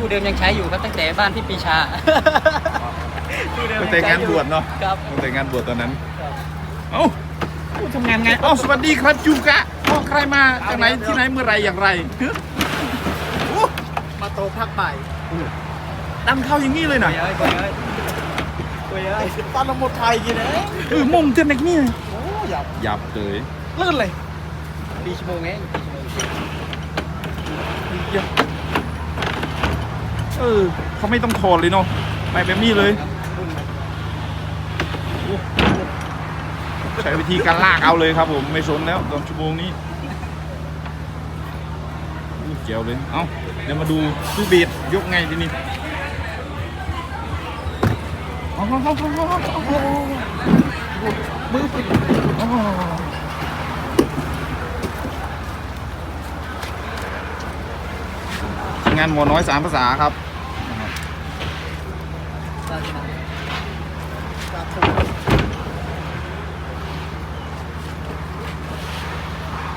ตู้เดิมยังใช้อยู่ครับตั้งแต่บ้านพี่ปีชาตู้เดิมตั้งแต่งานบวชเนาะครับตั้งแต่งานบวชตอนนั้นครับเอ้าทำงานไงเอ้าสวัสดีครับจูกะอ๋อใครมาจากไหนที่ไหนเมื่อไรอย่างไรฮะโอ้มาโตภาคบ่ายดำเข้าอย่างนี้เลยนะเฮ้ยเฮ้ยเฮ้ยเฮ้ยเฮ้ยตอนเราหมดไทยกินเองเออมุมเท่านี้โอ้หยับยับเลยลื่นเลยปีชั่วโมงเองปีชั่วโมงยับ เออเขาไม่ต้องถอดเลยเนาะไปแบบนี้เลย ใช้วิธีการลากเอาเลยครับผมไม่สนแล้วตอนชั่วโมงนี้เจ๋วเลย เอาเดี๋ยวมาดูตู้เบียดยกไงทีนี้มือปิดงานหมอน้อยสามภาษาครับ ได้ใช่ไหมกระถู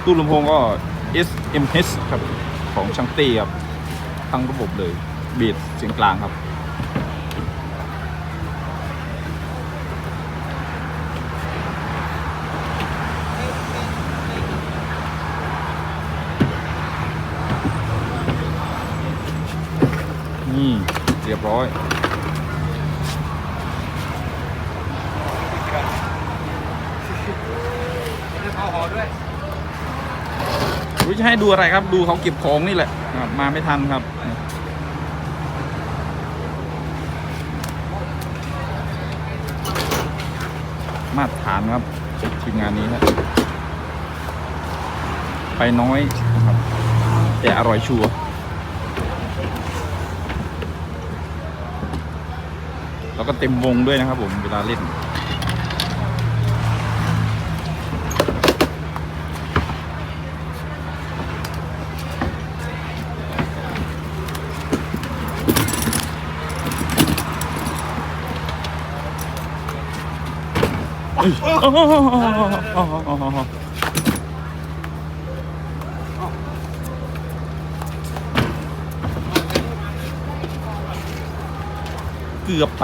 ตู้ลำโพงก็ SMH ครับ ของช่างเต้ครับ ทั้งระบบเลย บีดเสียงกลางครับนี่เรียบร้อย เอาหอด้วยรู้จะให้ดูอะไรครับ ดูเขาเก็บของนี่แหละมาไม่ทันครับมาตรฐานครับทีมงานนี้ครับไปน้อยนะครับ แต่อร่อยชัวร์แล้วก็เต็มวงด้วยนะครับผมเวลาเล่น เกือบไป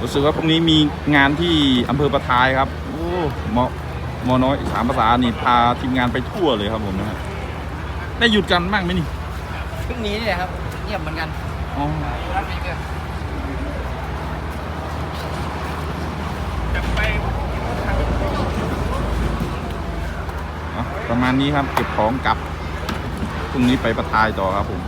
รู้สึกว่าพรุ่งนี้มีงานที่อำเภอประทายครับ โอ้มอมอน้อยสามภาษานี่พาทีมงานไปทั่วเลยครับผมนะฮะได้หยุดกันบ้างไหมนี่ พิ่งนี้เนี่ยครับเงียบเหมือนกันอ๋อรับอีกเลยอะประมาณนี้ครับเก็บของกลับพรุ่งนี้ไปประทายต่อครับผม